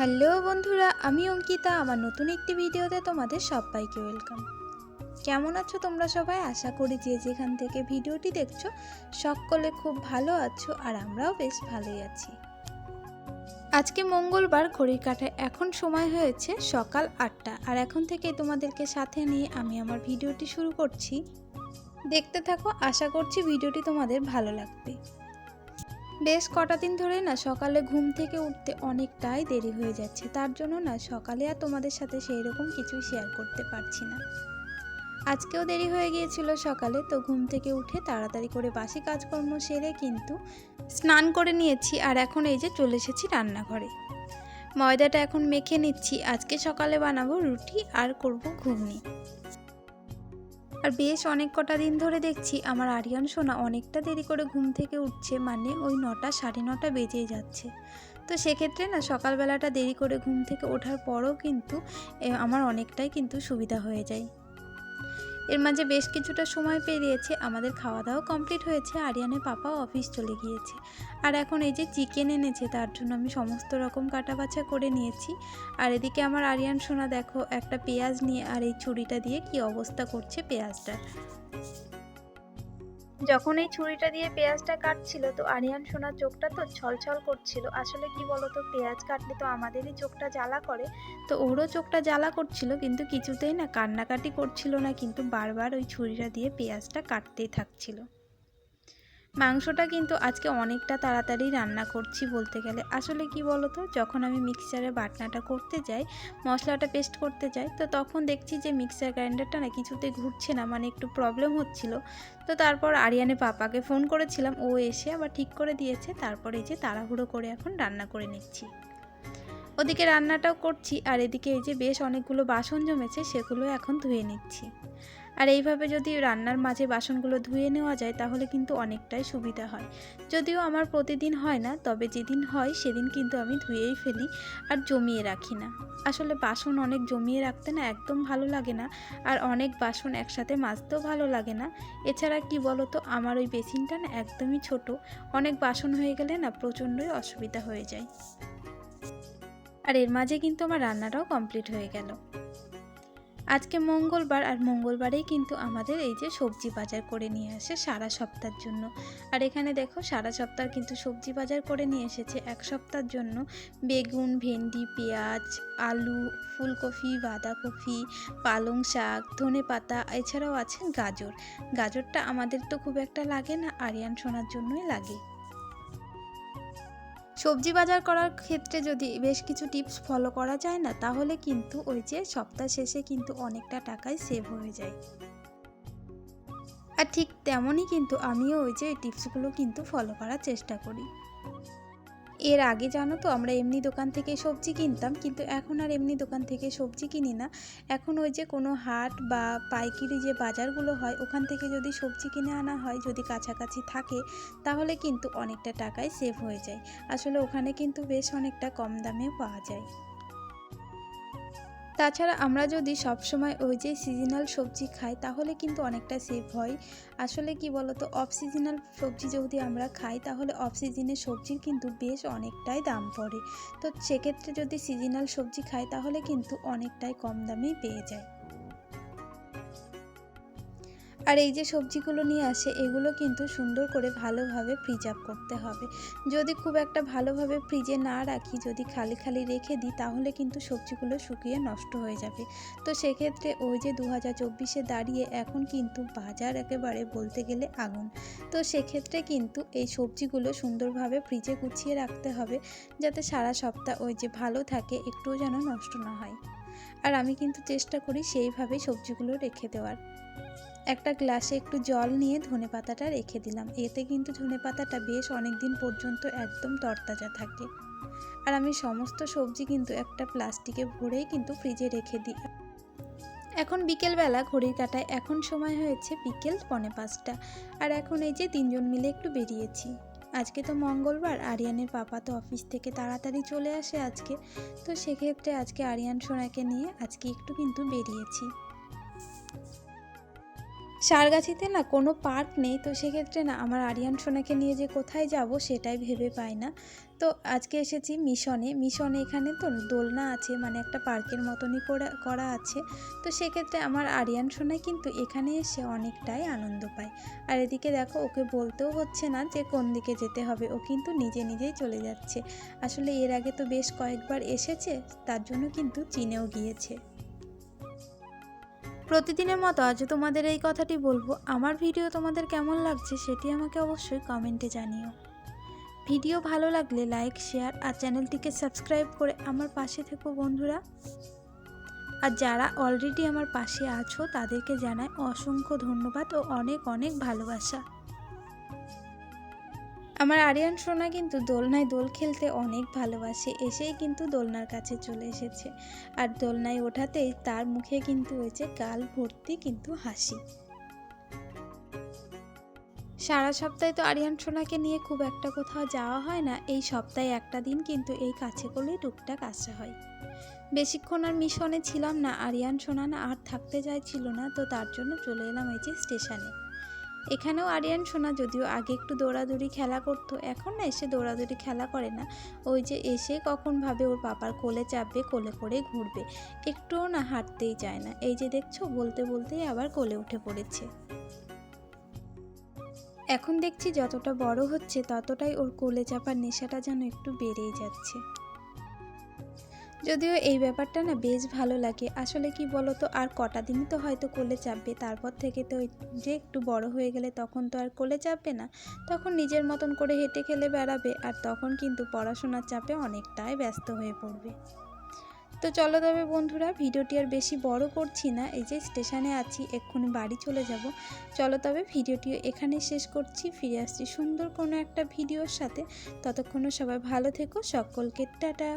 Hello বন্ধুরা, আমি অঙ্কিতা। আমার নতুন একটি ভিডিওতে তোমাদের সবাইকে ওয়েলকাম। কেমন আছো তোমরা সবাই? আশা করি যে যেখান থেকে ভিডিওটি দেখছ, সকলে খুব ভালো আছো আর আমরাও বেশ ভালোই আছি। আজকে মঙ্গলবার, ঘড়ির কাঁটায় এখন সময় হয়েছে সকাল আটটা। আর এখন থেকে তোমাদেরকে সাথে নিয়ে আমি আমার ভিডিওটি শুরু করছি। দেখতে থাকো, আশা করছি ভিডিওটি তোমাদের ভালো লাগবে। বেশ কটা দিন ধরে না সকালে ঘুম থেকে উঠতে অনেকটাই দেরি হয়ে যাচ্ছে। তার জন্য না সকালে আর তোমাদের সাথে সেই রকম কিছুই শেয়ার করতে পারছি না। আজকেও দেরি হয়ে গিয়েছিল সকালে, তো ঘুম থেকে উঠে তাড়াতাড়ি করে বাসি কাজকর্ম সেরে কিন্তু স্নান করে নিয়েছি আর এখন এই যে চলে এসেছি রান্নাঘরে। ময়দাটা এখন মেখে নিচ্ছি। আজকে সকালে বানাবো রুটি আর করব ঘুগনি। আর বেশ অনেক কটা দিন ধরে দেখছি আমার আরিয়ান সোনা অনেকটা দেরি করে ঘুম থেকে উঠছে মানে ওই নটা সাড়ে নটা বেজেই যাচ্ছে। তো সেক্ষেত্রে না সকালবেলাটা দেরি করে ঘুম থেকে ওঠার পরও কিন্তু আমার অনেকটাই কিন্তু সুবিধা হয়ে যায়। এর মাঝে বেশ কিছুটা সময় পেরিয়েছে, আমাদের খাওয়া দাওয়া কমপ্লিট হয়েছে, আরিয়ানের পাপা অফিস চলে গিয়েছে। আর এখন এই যে চিকেন এনেছে, তার জন্য আমি সমস্ত রকম কাটা বাছা করে নিয়েছি। আর এদিকে আমার আরিয়ান সোনা দেখো, একটা পেঁয়াজ নিয়ে আর এই ছুরিটা দিয়ে কি অবস্থা করছে পেঁয়াজটার যখন এই ছুরিটা দিয়ে পেঁয়াজটা কাটছিল, তো আরিয়ান সোনার চোখটা তো ছলছল করছিল। আসলে কি বলতো, পেঁয়াজ কাটলে তো আমাদেরই চোখটা জ্বালা করে। তো ওরও চোখটা জ্বালা করছিল, কিন্তু কিছুতেই না কান্নাকাটি করছিল না, কিন্তু বারবার ওই ছুরিটা দিয়ে পেঁয়াজটা কাটতেই থাকছিল। মাংসটা কিন্তু আজকে অনেকটা তাড়াতাড়ি রান্না করছি বলতে গেলে। আসলে কি বলতো, যখন আমি মিক্সচারে বাটনাটা করতে যাই, মশলাটা পেস্ট করতে যাই, তো তখন দেখছি যে মিক্সার গ্রাইন্ডারটা না কিছুতে ঘুরছে না মানে একটু প্রবলেম হচ্ছিল। তো তারপর আরিয়ানে পাপাকে ফোন করেছিলাম, ও এসে আবার ঠিক করে দিয়েছে, তারপরে যে তাড়াহুড়ো করে এখন রান্না করে নিচ্ছি। ওদিকে রান্নাটাও করছি, আর এদিকে এই যে বেশ অনেকগুলো বাসন জমেছে, সেগুলো এখন ধুয়ে নিচ্ছি। আর এইভাবে যদি রান্নার মাঝে বাসনগুলো ধুয়ে নেওয়া যায়, তাহলে কিন্তু অনেকটাই সুবিধা হয়। যদিও আমার প্রতিদিন হয় না, তবে যেদিন হয়, সেদিন কিন্তু আমি ধুয়েই ফেলি আর জমিয়ে রাখি না। আসলে বাসন অনেক জমিয়ে রাখতে না একদম ভালো লাগে না, আর অনেক বাসন একসাথে মাজতেও ভালো লাগে না। এছাড়া কি বলতো, আমার ওই বেসিনটা না একদমই ছোট, অনেক বাসন হয়ে গেলে না প্রচণ্ডই অসুবিধা হয়ে যায়। আর এর মাঝে কিন্তু আমার রান্নাটাও কমপ্লিট হয়ে গেল। আজকে মঙ্গলবার আর মঙ্গলবারেই কিন্তু আমাদের এই যে সবজি বাজার করে নিয়ে আসে সারা সপ্তাহের জন্য। আর এখানে দেখো সারা সপ্তাহ কিন্তু সবজি বাজার করে নিয়ে এসেছে। এক সপ্তাহের জন্য বেগুন, ভেন্ডি, পেঁয়াজ, আলু, ফুলকপি, বাঁধাকপি, পালং শাক, ধনে পাতা, এছাড়াও আছে গাজর। গাজরটা আমাদের তো খুব একটা লাগে না, আরিয়ান সোনার জন্যই লাগে। সবজি বাজার করার ক্ষেত্রে যদি বেশ কিছু টিপস ফলো করা যায় না, তাহলে কিন্তু ওই যে সপ্তাহ শেষে কিন্তু অনেকটা টাকাই সেভ হয়ে যায়। আর ঠিক তেমনই কিন্তু আমিও ওই যে টিপসগুলো কিন্তু ফলো করার চেষ্টা করি। এর আগে জানো তো আমরা এমনি দোকান থেকে সবজি কিনতাম, কিন্তু এখন আর এমনি দোকান থেকে সবজি কিনি না। এখন ওই যে কোনো হাট বা পাইকারি যে বাজারগুলো হয়, ওখান থেকে যদি সবজি কিনে আনা হয়, যদি কাছাকাছি থাকে, তাহলে কিন্তু অনেকটা টাকায় সেভ হয়ে যায়। আসলে ওখানে কিন্তু বেশ অনেকটা কম দামে পাওয়া যায়। তাছাড়া আমরা যদি সবসময় ওই যে সিজনাল সবজি খাই, তাহলে কিন্তু অনেকটা সেভ হয়। আসলে কি বলতো অফ সিজনাল সবজি যদি আমরা খাই, তাহলে অফ সিজনের সবজির কিন্তু বেশ অনেকটাই দাম পড়ে। তো সেক্ষেত্রে যদি সিজনাল সবজি খাই, তাহলে কিন্তু অনেকটাই কম দামেই পেয়ে যায়। আর এই যে সবজিগুলো নিয়ে আসে, এগুলো কিন্তু সুন্দর করে ভালোভাবে আপ করতে হবে। যদি খুব একটা ভালোভাবে ফ্রিজে না রাখি, যদি খালি খালি রেখে দিই, তাহলে কিন্তু সবজিগুলো শুকিয়ে নষ্ট হয়ে যাবে। তো সেক্ষেত্রে ওই যে দু হাজার চব্বিশে দাঁড়িয়ে এখন কিন্তু বাজার একেবারে বলতে গেলে আগুন। তো সেক্ষেত্রে কিন্তু এই সবজিগুলো সুন্দরভাবে ফ্রিজে গুছিয়ে রাখতে হবে, যাতে সারা সপ্তাহ ওই যে ভালো থাকে, একটুও যেন নষ্ট না হয়। আর আমি কিন্তু চেষ্টা করি সেইভাবেই সবজিগুলো রেখে দেওয়ার। একটা গ্লাসে একটু জল নিয়ে ধনে পাতাটা রেখে দিলাম। এতে কিন্তু ধনে পাতাটা বেশ অনেক দিন পর্যন্ত একদম তরতাজা থাকে। আর আমি সমস্ত সবজি কিন্তু একটা প্লাস্টিকে ভরেই কিন্তু ফ্রিজে রেখে দিই। এখন বিকেলবেলা ঘড়ির কাটায় এখন সময় হয়েছে বিকেল পনে পাঁচটা। আর এখন এই যে তিনজন মিলে একটু বেরিয়েছি। আজকে তো মঙ্গলবার, আরিয়ানের পাপা তো অফিস থেকে তাড়াতাড়ি চলে আসে আজকে। তো সেক্ষেত্রে আজকে আরিয়ান সোনাকে নিয়ে আজকে একটু কিন্তু বেরিয়েছি। সারগাছিতে না কোনো পার্ক নেই, তো সেক্ষেত্রে না আমার আরিয়ান সোনাকে নিয়ে যে কোথায় যাব সেটাই ভেবে পাই না। তো আজকে এসেছি মিশনে মিশনে এখানে তো দোলনা আছে মানে একটা পার্কের মতনই করা করা আছে। তো সেক্ষেত্রে আমার আরিয়ান সোনা কিন্তু এখানে এসে অনেকটাই আনন্দ পায়। আর এদিকে দেখো, ওকে বলতেও হচ্ছে না যে কোন দিকে যেতে হবে, ও কিন্তু নিজে নিজেই চলে যাচ্ছে। আসলে এর আগে তো বেশ কয়েকবার এসেছে, তার জন্য কিন্তু চিনেও গিয়েছে। প্রতিদিনের মতো আজও তোমাদের এই কথাটি বলব। আমার ভিডিও তোমাদের কেমন লাগছে সেটি আমাকে অবশ্যই কমেন্টে জানিও। ভিডিও ভালো লাগলে লাইক, শেয়ার আর চ্যানেলটিকে সাবস্ক্রাইব করে আমার পাশে থেকো বন্ধুরা। আর যারা অলরেডি আমার পাশে আছো, তাদেরকে জানাই অসংখ্য ধন্যবাদ ও অনেক অনেক ভালোবাসা। আমার আরিয়ান, সোনা কিন্তু দোলনায় দোল খেলতে অনেক ভালোবাসে, এসেই কিন্তু দোলনার কাছে চলে এসেছে। আর দোলনায় ওঠাতেই তার মুখে কিন্তু হয়েছে গাল ভর্তি কিন্তু হাসি। সারা সপ্তাহে তো আরিয়ান, সোনাকে নিয়ে খুব একটা কোথাও যাওয়া হয় না, এই সপ্তাহে একটা দিন কিন্তু এই কাছে করলেই টুকটাক আসা হয়। বেশিক্ষণ আর মিশনে ছিলাম না, আরিয়ান, সোনা না আর থাকতে চাইছিল না, তো তার জন্য চলে এলাম এই যে স্টেশনে। এখানেও আরিয়ান সোনা যদিও আগে একটু দৌড়াদৌড়ি খেলা করতো, এখন না এসে দৌড়াদৌড়ি খেলা করে না। ওই যে এসে কখন ভাবে ওর বাবার কোলে চাপবে, কোলে করে ঘুরবে, একটুও না হাঁটতেই চায় না। এই যে দেখছ, বলতে বলতেই আবার কোলে উঠে পড়েছে। এখন দেখছি যতটা বড় হচ্ছে, ততটাই ওর কোলে চাপার নেশাটা যেন একটু বেড়েই যাচ্ছে। যদিও এই ব্যাপারটা না বেশ ভালো লাগে। আসলে কি বলো তো আর কটা দিনই তো হয়তো কোলে চাপবে। তারপর থেকে তো যে একটু বড় হয়ে গেলে তখন তো আর কোলে চাপবে না। তখন নিজের মতন করে হেঁটে খেলে বেড়াবে, আর তখন কিন্তু পড়াশোনার চাপে অনেকটাই ব্যস্ত হয়ে পড়বে। তো চলো তবে বন্ধুরা, ভিডিওটি আর বেশি বড় করছি না। এই যে স্টেশনে আছি, এক্ষুনি বাড়ি চলে যাব। চলো তবে ভিডিওটি এখানে শেষ করছি। ফিরে আসছি সুন্দর কোনো একটা ভিডিওর সাথে। ততক্ষণও সবাই ভালো থেকো। সকলকে টাটা।